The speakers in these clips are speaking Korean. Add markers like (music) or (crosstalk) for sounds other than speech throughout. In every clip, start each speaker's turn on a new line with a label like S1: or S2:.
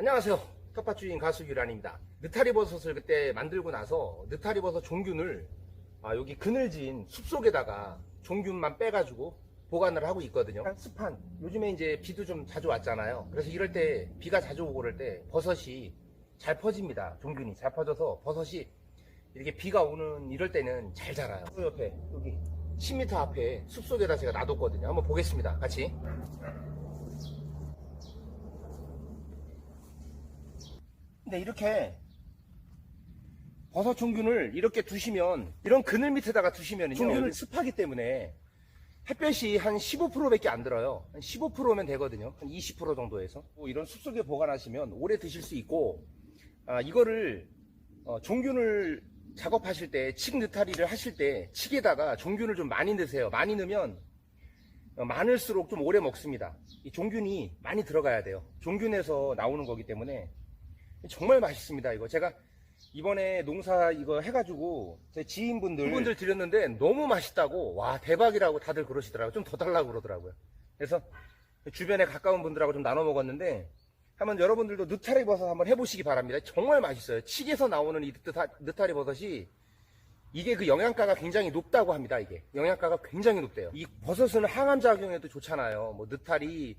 S1: 안녕하세요. 텃밭주인 가수 유란입니다. 느타리 버섯을 그때 만들고 나서 느타리 버섯 종균을 아, 여기 그늘진 숲속에다가 종균만 빼가지고 보관을 하고 있거든요. 습한 요즘에 이제 비도 좀 자주 왔잖아요. 그래서 이럴 때 비가 자주 오고 그럴 때 버섯이 잘 퍼집니다. 종균이 잘 퍼져서 버섯이 이렇게 비가 오는 이럴 때는 잘 자라요. 그 옆에 여기 10m 앞에 숲속에다 제가 놔뒀거든요. 한번 보겠습니다. 같이. 근데 이렇게 버섯 종균을 이렇게 두시면 이런 그늘 밑에다가 두시면 종균을 습하기 때문에 햇볕이 한 15%밖에 안 들어요. 한 15%면 되거든요. 한 20% 정도에서 뭐 이런 숲속에 보관하시면 오래 드실 수 있고 아, 이거를 어, 종균을 작업하실 때 칡 느타리를 하실 때 칡에다가 종균을 좀 많이 넣으세요. 많이 넣으면 어, 많을수록 좀 오래 먹습니다. 이 종균이 많이 들어가야 돼요. 종균에서 나오는 거기 때문에 정말 맛있습니다. 이거 제가 이번에 농사 이거 해가지고 제 지인분들 분들 드렸는데 너무 맛있다고 와 대박이라고 다들 그러시더라고요. 좀 더 달라고 그러더라고요. 그래서 주변에 가까운 분들하고 좀 나눠 먹었는데 한번 여러분들도 느타리 버섯 한번 해보시기 바랍니다. 정말 맛있어요. 칡에서 나오는 이 느타- 느타리 버섯이 이게 그 영양가가 굉장히 높다고 합니다. 이게 영양가가 굉장히 높대요. 이 버섯은 항암 작용에도 좋잖아요. 뭐 느타리,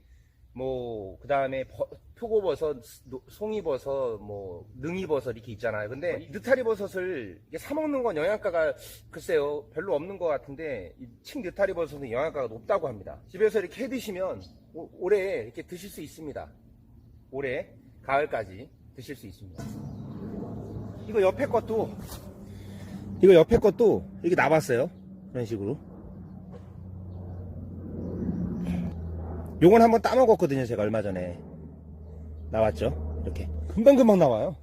S1: 뭐 그다음에 버- 표고버섯, 노- 송이버섯, 뭐 능이버섯 이렇게 있잖아요. 근데 이 느타리 버섯을 이게 사 먹는 건 영양가가 글쎄요 별로 없는 것 같은데 이 칡 느타리 버섯은 영양가가 높다고 합니다. 집에서 이렇게 해 드시면 오- 오래 이렇게 드실 수 있습니다. 올해 가을까지 드실 수 있습니다. 이거 옆에 것도 이거 옆에 것도 이렇게 나봤어요. 이런 식으로. 요건 한번 따먹었거든요. 제가 얼마 전에 나왔죠. 이렇게 금방금방 나와요.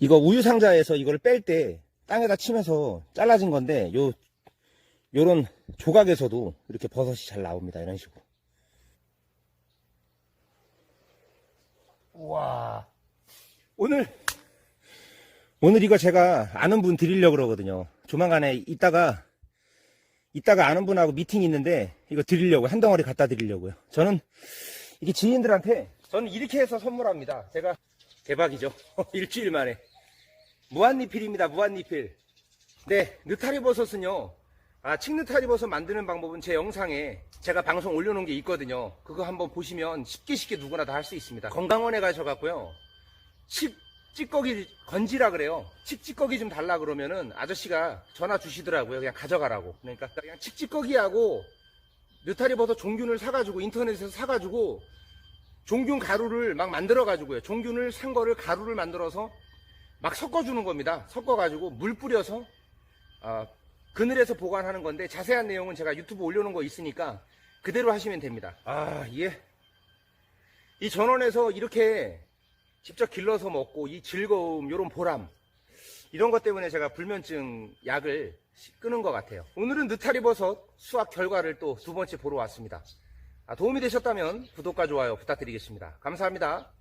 S1: 이거 우유 상자에서 이걸 뺄 때 땅에다 치면서 잘라진 건데 요 요런 조각에서도 이렇게 버섯이 잘 나옵니다. 이런 식으로. 우와. 오늘, 오늘 이거 제가 아는 분 드리려고 그러거든요. 조만간에 이따가, 이따가 아는 분하고 미팅 있는데 이거 드리려고, 한 덩어리 갖다 드리려고요. 저는 이게 지인들한테 저는 이렇게 해서 선물합니다. 제가 대박이죠. (laughs) 일주일 만에. 무한리필입니다. 무한리필. 네, 느타리 버섯은요. 아, 칡느타리 버섯 만드는 방법은 제 영상에 제가 방송 올려놓은 게 있거든요. 그거 한번 보시면 쉽게 쉽게 누구나 다 할 수 있습니다. 건강원에 가셔갖고요. 칡 찌꺼기 건지라 그래요. 칡 찌꺼기 좀 달라 그러면은 아저씨가 전화 주시더라고요. 그냥 가져가라고. 그러니까 그냥 칡 찌꺼기하고 느타리 버섯 종균을 사가지고 인터넷에서 사가지고 종균 가루를 막 만들어가지고요. 종균을 산 거를 가루를 만들어서 막 섞어주는 겁니다. 섞어가지고 물 뿌려서 아, 그늘에서 보관하는 건데 자세한 내용은 제가 유튜브 올려놓은 거 있으니까 그대로 하시면 됩니다. 아, 예. 이 전원에서 이렇게 직접 길러서 먹고 이 즐거움, 요런 보람 이런 것 때문에 제가 불면증 약을 끊은 것 같아요. 오늘은 느타리 버섯 수확 결과를 또 두 번째 보러 왔습니다. 아, 도움이 되셨다면 구독과 좋아요 부탁드리겠습니다. 감사합니다.